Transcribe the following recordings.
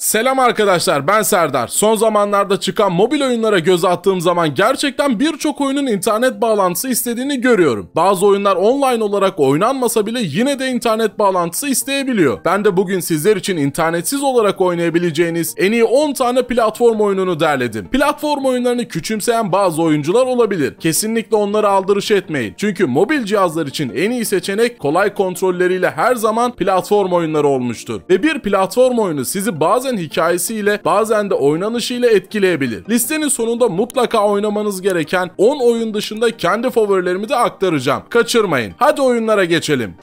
Selam arkadaşlar ben Serdar. Son zamanlarda çıkan mobil oyunlara göz attığım zaman gerçekten birçok oyunun internet bağlantısı istediğini görüyorum. Bazı oyunlar online olarak oynanmasa bile yine de internet bağlantısı isteyebiliyor. Ben de bugün sizler için internetsiz olarak oynayabileceğiniz en iyi 10 tane platform oyununu derledim. Platform oyunlarını küçümseyen bazı oyuncular olabilir. Kesinlikle onları aldırış etmeyin. Çünkü mobil cihazlar için en iyi seçenek kolay kontrolleriyle her zaman platform oyunları olmuştur. Ve bir platform oyunu sizi bazen hikayesiyle bazen de oynanışıyla etkileyebilir. Listenin sonunda mutlaka oynamanız gereken 10 oyun dışında kendi favorilerimi de aktaracağım. Kaçırmayın. Hadi oyunlara geçelim.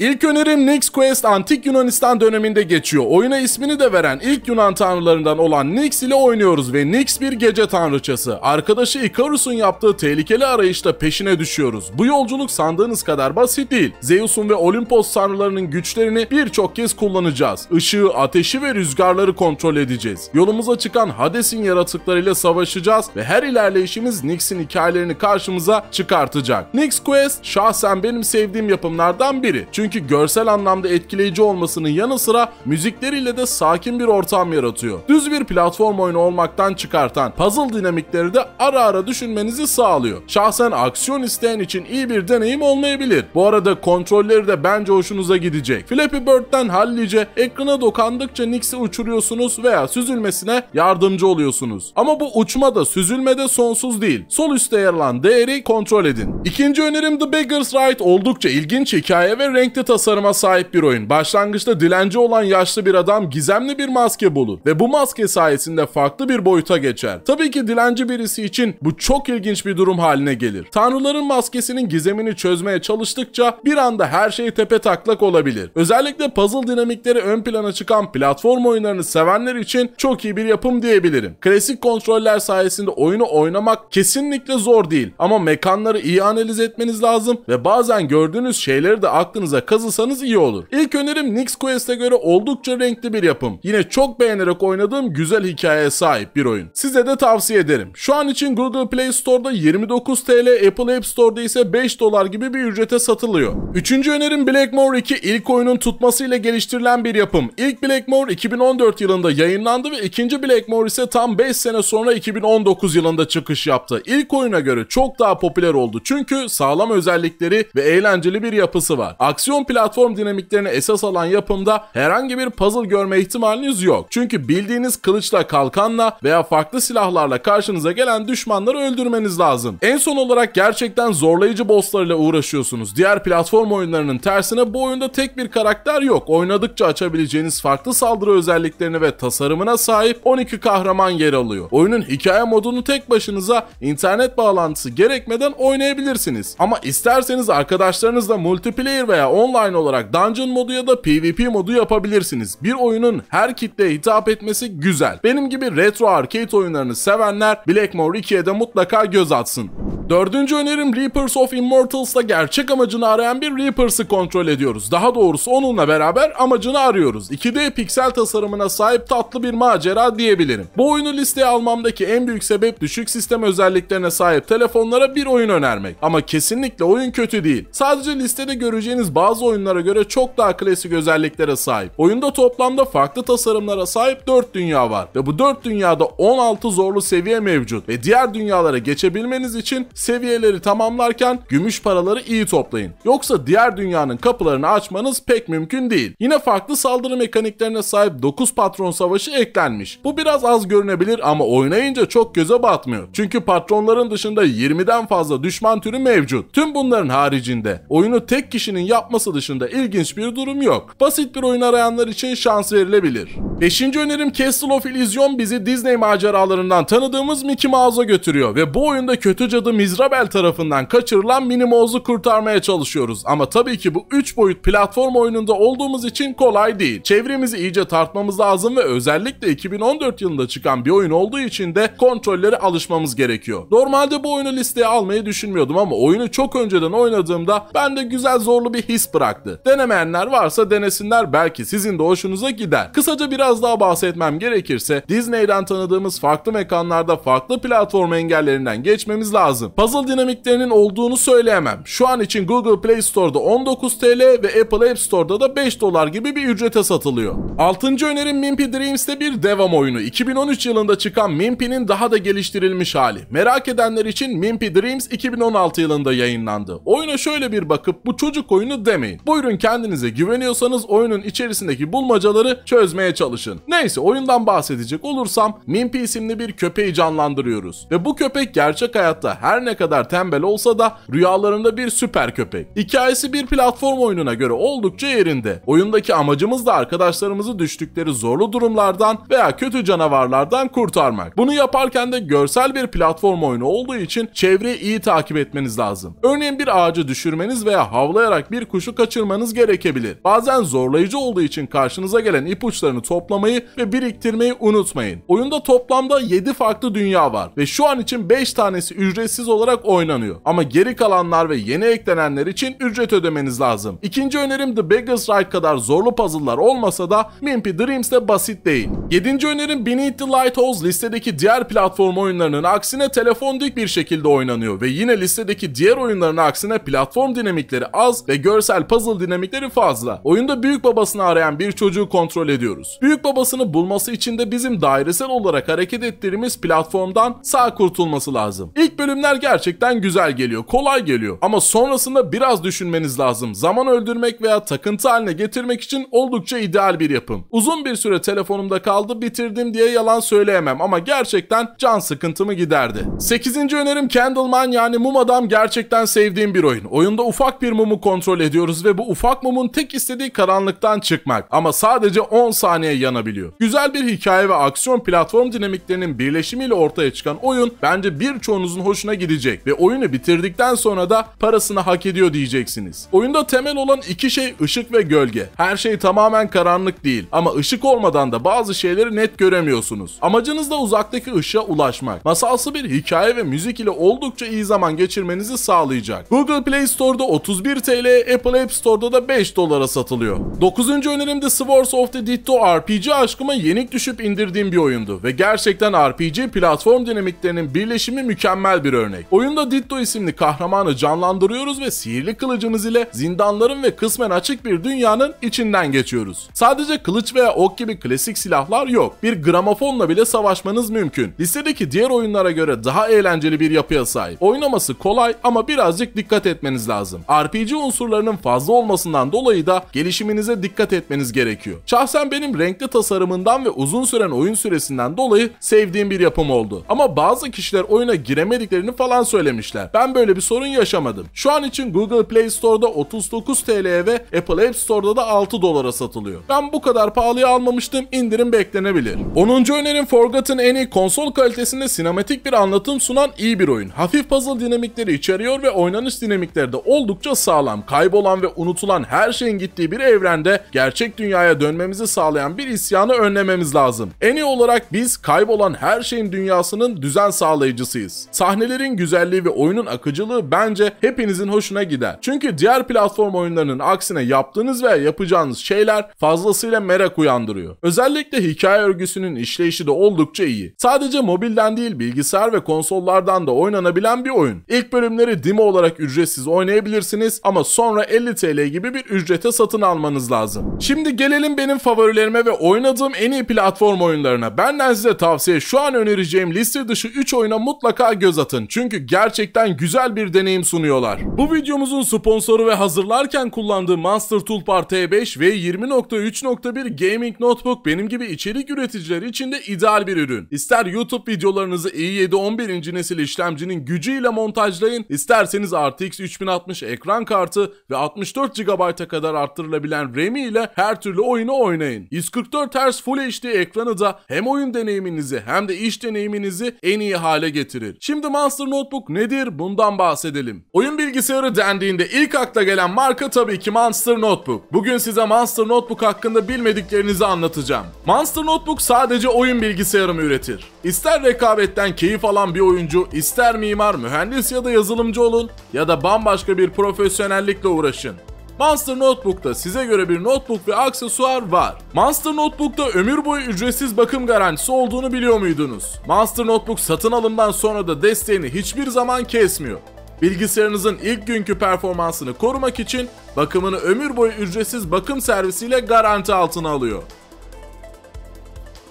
İlk önerim Nyx Quest Antik Yunanistan döneminde geçiyor. Oyuna ismini de veren ilk Yunan tanrılarından olan Nyx ile oynuyoruz ve Nyx bir gece tanrıçası. Arkadaşı Ikarus'un yaptığı tehlikeli arayışta peşine düşüyoruz. Bu yolculuk sandığınız kadar basit değil. Zeus'un ve Olimpos tanrılarının güçlerini birçok kez kullanacağız. Işığı, ateşi ve rüzgarları kontrol edeceğiz. Yolumuza çıkan Hades'in yaratıklarıyla savaşacağız ve her ilerleyişimiz Nyx'in hikayelerini karşımıza çıkartacak. Nyx Quest şahsen benim sevdiğim yapımlardan biri. Çünkü çünkü görsel anlamda etkileyici olmasının yanı sıra müzikleriyle de sakin bir ortam yaratıyor. Düz bir platform oyunu olmaktan çıkartan puzzle dinamikleri de ara ara düşünmenizi sağlıyor. Şahsen aksiyon isteyen için iyi bir deneyim olmayabilir. Bu arada kontrolleri de bence hoşunuza gidecek. Flappy Bird'den hallice ekrana dokandıkça Nix'i uçuruyorsunuz veya süzülmesine yardımcı oluyorsunuz. Ama bu uçma da süzülme de sonsuz değil. Sol üstte yer alan değeri kontrol edin. İkinci önerim The Beggar's Ride oldukça ilginç hikaye ve renkli renkli tasarıma sahip bir oyun. Başlangıçta dilenci olan yaşlı bir adam gizemli bir maske bulur ve bu maske sayesinde farklı bir boyuta geçer. Tabii ki dilenci birisi için bu çok ilginç bir durum haline gelir. Tanrıların maskesinin gizemini çözmeye çalıştıkça bir anda her şey tepe taklak olabilir. Özellikle puzzle dinamikleri ön plana çıkan platform oyunlarını sevenler için çok iyi bir yapım diyebilirim. Klasik kontroller sayesinde oyunu oynamak kesinlikle zor değil ama mekanları iyi analiz etmeniz lazım ve bazen gördüğünüz şeyleri de aklınıza kazısanız iyi olur. İlk önerim Nyx Quest'e göre oldukça renkli bir yapım. Yine çok beğenerek oynadığım güzel hikayeye sahip bir oyun. Size de tavsiye ederim. Şu an için Google Play Store'da 29 TL, Apple App Store'da ise 5 dolar gibi bir ücrete satılıyor. Üçüncü önerim Blackmore 2 ilk oyunun tutmasıyla geliştirilen bir yapım. İlk Blackmore 2014 yılında yayınlandı ve ikinci Blackmore ise tam 5 sene sonra 2019 yılında çıkış yaptı. İlk oyuna göre çok daha popüler oldu çünkü sağlam özellikleri ve eğlenceli bir yapısı var. Aksiyon aksiyon platform dinamiklerini esas alan yapımda herhangi bir puzzle görme ihtimaliniz yok. Çünkü bildiğiniz kılıçla, kalkanla veya farklı silahlarla karşınıza gelen düşmanları öldürmeniz lazım. En son olarak gerçekten zorlayıcı bosslarla uğraşıyorsunuz. Diğer platform oyunlarının tersine bu oyunda tek bir karakter yok. Oynadıkça açabileceğiniz farklı saldırı özelliklerini ve tasarımına sahip 12 kahraman yer alıyor. Oyunun hikaye modunu tek başınıza internet bağlantısı gerekmeden oynayabilirsiniz. Ama isterseniz arkadaşlarınızla multiplayer veya online olarak Dungeon modu ya da PvP modu yapabilirsiniz. Bir oyunun her kitleye hitap etmesi güzel. Benim gibi retro arcade oyunlarını sevenler Blackmore 2'ye de mutlaka göz atsın. Dördüncü önerim Reapers of Immortals'ta gerçek amacını arayan bir Reapers'ı kontrol ediyoruz. Daha doğrusu onunla beraber amacını arıyoruz. 2D piksel tasarımına sahip tatlı bir macera diyebilirim. Bu oyunu listeye almamdaki en büyük sebep düşük sistem özelliklerine sahip telefonlara bir oyun önermek. Ama kesinlikle oyun kötü değil. Sadece listede göreceğiniz bazı oyunlara göre çok daha klasik özelliklere sahip. Oyunda toplamda farklı tasarımlara sahip 4 dünya var. Ve bu 4 dünyada 16 zorlu seviye mevcut. Ve diğer dünyalara geçebilmeniz için seviyeleri tamamlarken gümüş paraları iyi toplayın. Yoksa diğer dünyanın kapılarını açmanız pek mümkün değil. Yine farklı saldırı mekaniklerine sahip 9 patron savaşı eklenmiş. Bu biraz az görünebilir ama oynayınca çok göze batmıyor. Çünkü patronların dışında 20'den fazla düşman türü mevcut. Tüm bunların haricinde oyunu tek kişinin yapması dışında ilginç bir durum yok. Basit bir oyun arayanlar için şans verilebilir. Beşinci önerim Castle of Illusion bizi Disney maceralarından tanıdığımız Mickey Mouse'a götürüyor ve bu oyunda kötü cadı Mizrabel tarafından kaçırılan Minnie Mouse'u kurtarmaya çalışıyoruz. Ama tabii ki bu 3 boyut platform oyununda olduğumuz için kolay değil. Çevremizi iyice tartmamız lazım ve özellikle 2014 yılında çıkan bir oyun olduğu için de kontrolleri alışmamız gerekiyor. Normalde bu oyunu listeye almayı düşünmüyordum ama oyunu çok önceden oynadığımda bende güzel zorlu bir his bıraktı. Denemeyenler varsa denesinler belki sizin de hoşunuza gider. Kısaca biraz daha bahsetmem gerekirse Disney'den tanıdığımız farklı mekanlarda farklı platform engellerinden geçmemiz lazım. Puzzle dinamiklerinin olduğunu söyleyemem. Şu an için Google Play Store'da 19 TL ve Apple App Store'da da 5 dolar gibi bir ücrete satılıyor. Altıncı önerim Mimpy Dreams'te bir devam oyunu. 2013 yılında çıkan Mimpy'nin daha da geliştirilmiş hali. Merak edenler için Mimpy Dreams 2016 yılında yayınlandı. Oyuna şöyle bir bakıp bu çocuk oyunu demeyin. Buyurun kendinize güveniyorsanız oyunun içerisindeki bulmacaları çözmeye çalışın. Neyse oyundan bahsedecek olursam Mimpy isimli bir köpeği canlandırıyoruz. Ve bu köpek gerçek hayatta her ne kadar tembel olsa da rüyalarında bir süper köpek. Hikayesi bir platform oyununa göre oldukça yerinde. Oyundaki amacımız da arkadaşlarımızı düştükleri zorlu durumlardan veya kötü canavarlardan kurtarmak. Bunu yaparken de görsel bir platform oyunu olduğu için çevreyi iyi takip etmeniz lazım. Örneğin bir ağacı düşürmeniz veya havlayarak bir kuşu kaçırmanız gerekebilir. Bazen zorlayıcı olduğu için karşınıza gelen ipuçlarını toplamayı ve biriktirmeyi unutmayın. Oyunda toplamda 7 farklı dünya var ve şu an için 5 tanesi ücretsiz olarak oynanıyor. Ama geri kalanlar ve yeni eklenenler için ücret ödemeniz lazım. İkinci önerim The Beggar's Ride kadar zorlu puzzle'lar olmasa da Mimpy Dreams de basit değil. Yedinci önerim Beneath the Lighthouse listedeki diğer platform oyunlarının aksine telefondik bir şekilde oynanıyor ve yine listedeki diğer oyunların aksine platform dinamikleri az ve görsel puzzle dinamikleri fazla. Oyunda büyük babasını arayan bir çocuğu kontrol ediyoruz. Büyük babasını bulması için de bizim dairesel olarak hareket ettiğimiz platformdan sağ kurtulması lazım. İlk bölümler gerçekten güzel geliyor, kolay geliyor ama sonrasında biraz düşünmeniz lazım. Zaman öldürmek veya takıntı haline getirmek için oldukça ideal bir yapım. Uzun bir süre telefonumda kaldı bitirdim diye yalan söyleyemem ama gerçekten can sıkıntımı giderdi. 8. önerim Candleman yani mum adam gerçekten sevdiğim bir oyun. Oyunda ufak bir mumu kontrol ediyoruz ve bu ufak mumun tek istediği karanlıktan çıkmak ama sadece 10 saniye yanabiliyor. Güzel bir hikaye ve aksiyon platform dinamiklerinin birleşimiyle ortaya çıkan oyun bence birçoğunuzun hoşuna gidecek ve oyunu bitirdikten sonra da parasını hak ediyor diyeceksiniz. Oyunda temel olan iki şey ışık ve gölge. Her şey tamamen karanlık değil ama ışık olmadan da bazı şeyleri net göremiyorsunuz. Amacınız da uzaktaki ışığa ulaşmak. Masalsı bir hikaye ve müzik ile oldukça iyi zaman geçirmenizi sağlayacak. Google Play Store'da 31 TL, Apple App Store'da da 5 dolara satılıyor. 9. önerim de Swords of the Ditto RPG aşkıma yenik düşüp indirdiğim bir oyundu ve gerçekten RPG platform dinamiklerinin birleşimi mükemmel bir örnek. Oyunda Ditto isimli kahramanı canlandırıyoruz ve sihirli kılıcımız ile zindanların ve kısmen açık bir dünyanın içinden geçiyoruz. Sadece kılıç veya ok gibi klasik silahlar yok. Bir gramofonla bile savaşmanız mümkün. Listedeki diğer oyunlara göre daha eğlenceli bir yapıya sahip. Oynaması kolay ama birazcık dikkat etmeniz lazım. RPG unsurlarının fazla olmasından dolayı da gelişiminize dikkat etmeniz gerekiyor. Şahsen benim renkli tasarımından ve uzun süren oyun süresinden dolayı sevdiğim bir yapım oldu. Ama bazı kişiler oyuna giremediklerini falan söylemişler. Ben böyle bir sorun yaşamadım. Şu an için Google Play Store'da 39 TL'ye ve Apple App Store'da da 6 dolara satılıyor. Ben bu kadar pahalıya almamıştım. indirim beklenebilir. 10. önerim Forgotten Annie konsol kalitesinde sinematik bir anlatım sunan iyi bir oyun. Hafif puzzle dinamikleri içeriyor ve oynanış dinamikleri de oldukça sağlam. Kaybolan ve unutulan her şeyin gittiği bir evrende gerçek dünyaya dönmemizi sağlayan bir isyanı önlememiz lazım. Annie olarak biz kaybolan her şeyin dünyasının düzen sağlayıcısıyız. Sahnelerin güzelliği ve oyunun akıcılığı bence hepinizin hoşuna gider. Çünkü diğer platform oyunlarının aksine yaptığınız veya yapacağınız şeyler fazlasıyla merak uyandırıyor. Özellikle hikaye örgüsünün işleyişi de oldukça iyi. Sadece mobilden değil bilgisayar ve konsollardan da oynanabilen bir oyun. İlk bölümleri demo olarak ücretsiz oynayabilirsiniz ama sonra 50 TL gibi bir ücrete satın almanız lazım. Şimdi gelelim benim favorilerime ve oynadığım en iyi platform oyunlarına. Benden size tavsiye şu an önereceğim liste dışı 3 oyuna mutlaka göz atın. Çünkü gerçekten güzel bir deneyim sunuyorlar. Bu videomuzun sponsoru ve hazırlarken kullandığım Monster Toolbar T5 ve 20.3.1 Gaming Notebook benim gibi içerik üreticileri için de ideal bir ürün. İster YouTube videolarınızı i7 11. nesil işlemcinin gücüyle montajlayın, isterseniz RTX 3060 ekran kartı ve 64 GB'a kadar arttırılabilen RAM'i ile her türlü oyunu oynayın. 144 Hz Full HD ekranı da hem oyun deneyiminizi hem de iş deneyiminizi en iyi hale getirir. Şimdi Monster Notebook nedir? Bundan bahsedelim. Oyun bilgisayarı dendiğinde ilk akla gelen marka tabii ki Monster Notebook. Bugün size Monster Notebook hakkında bilmediklerinizi anlatacağım. Monster Notebook sadece oyun bilgisayarı mı üretir? İster rekabetten keyif alan bir oyuncu, ister mimar, mühendis ya da yazılımcı olun ya da bambaşka bir profesyonellikle uğraşın. Monster Notebook'ta size göre bir notebook ve aksesuar var. Monster Notebook'ta ömür boyu ücretsiz bakım garantisi olduğunu biliyor muydunuz? Monster Notebook satın alımdan sonra da desteğini hiçbir zaman kesmiyor. Bilgisayarınızın ilk günkü performansını korumak için bakımını ömür boyu ücretsiz bakım servisiyle garanti altına alıyor.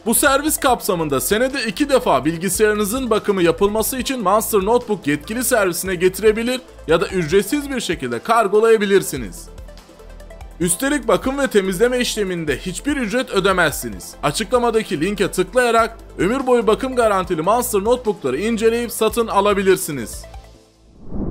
Bu servis kapsamında senede iki defa bilgisayarınızın bakımı yapılması için Monster Notebook yetkili servisine getirebilir ya da ücretsiz bir şekilde kargolayabilirsiniz. Üstelik bakım ve temizleme işleminde hiçbir ücret ödemezsiniz. Açıklamadaki linke tıklayarak ömür boyu bakım garantili Monster Notebook'ları inceleyip satın alabilirsiniz.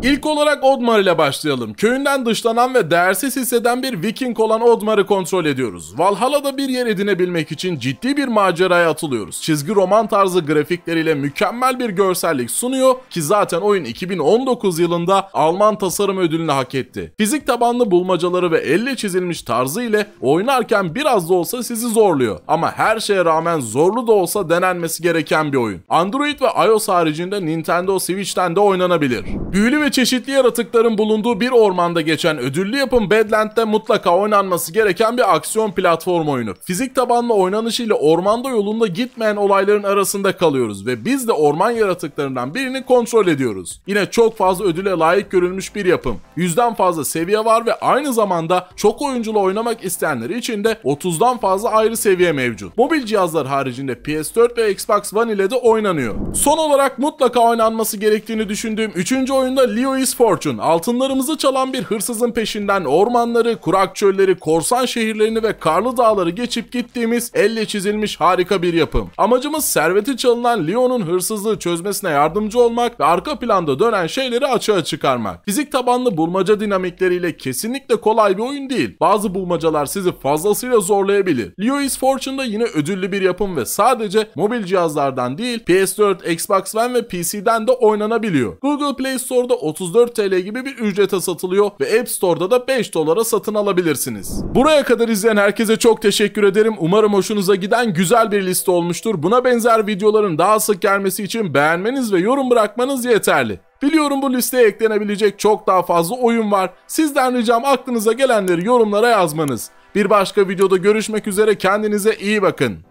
İlk olarak Odmar ile başlayalım. Köyünden dışlanan ve değersiz hisseden bir Viking olan Odmar'ı kontrol ediyoruz. Valhalla'da bir yer edinebilmek için ciddi bir maceraya atılıyoruz. Çizgi roman tarzı grafikleriyle mükemmel bir görsellik sunuyor ki zaten oyun 2019 yılında Alman tasarım ödülünü hak etti. Fizik tabanlı bulmacaları ve elle çizilmiş tarzı ile oynarken biraz da olsa sizi zorluyor. Ama her şeye rağmen zorlu da olsa denenmesi gereken bir oyun. Android ve iOS haricinde Nintendo Switch'ten de oynanabilir. Büyülü ve çeşitli yaratıkların bulunduğu bir ormanda geçen ödüllü yapım Badland'de mutlaka oynanması gereken bir aksiyon platform oyunu. Fizik tabanlı oynanışıyla ormanda yolunda gitmeyen olayların arasında kalıyoruz ve biz de orman yaratıklarından birini kontrol ediyoruz. Yine çok fazla ödüle layık görülmüş bir yapım. Yüzden fazla seviye var ve aynı zamanda çok oyunculu oynamak isteyenler için de 30'dan fazla ayrı seviye mevcut. Mobil cihazlar haricinde PS4 ve Xbox One ile de oynanıyor. Son olarak mutlaka oynanması gerektiğini düşündüğüm 3. oyunda Leo is Fortune. Altınlarımızı çalan bir hırsızın peşinden ormanları, kurak çölleri, korsan şehirlerini ve karlı dağları geçip gittiğimiz elle çizilmiş harika bir yapım. Amacımız serveti çalınan Leo'nun hırsızlığı çözmesine yardımcı olmak ve arka planda dönen şeyleri açığa çıkarmak. Fizik tabanlı bulmaca dinamikleriyle kesinlikle kolay bir oyun değil. Bazı bulmacalar sizi fazlasıyla zorlayabilir. Leo is Fortune'da yine ödüllü bir yapım ve sadece mobil cihazlardan değil PS4, Xbox One ve PC'den de oynanabiliyor. Google Play Store'da 34 TL gibi bir ücrete satılıyor ve App Store'da da 5 dolara satın alabilirsiniz. Buraya kadar izleyen herkese çok teşekkür ederim. Umarım hoşunuza giden güzel bir liste olmuştur. Buna benzer videoların daha sık gelmesi için beğenmeniz ve yorum bırakmanız yeterli. Biliyorum bu listeye eklenebilecek çok daha fazla oyun var. Sizden ricam aklınıza gelenleri yorumlara yazmanız. Bir başka videoda görüşmek üzere kendinize iyi bakın.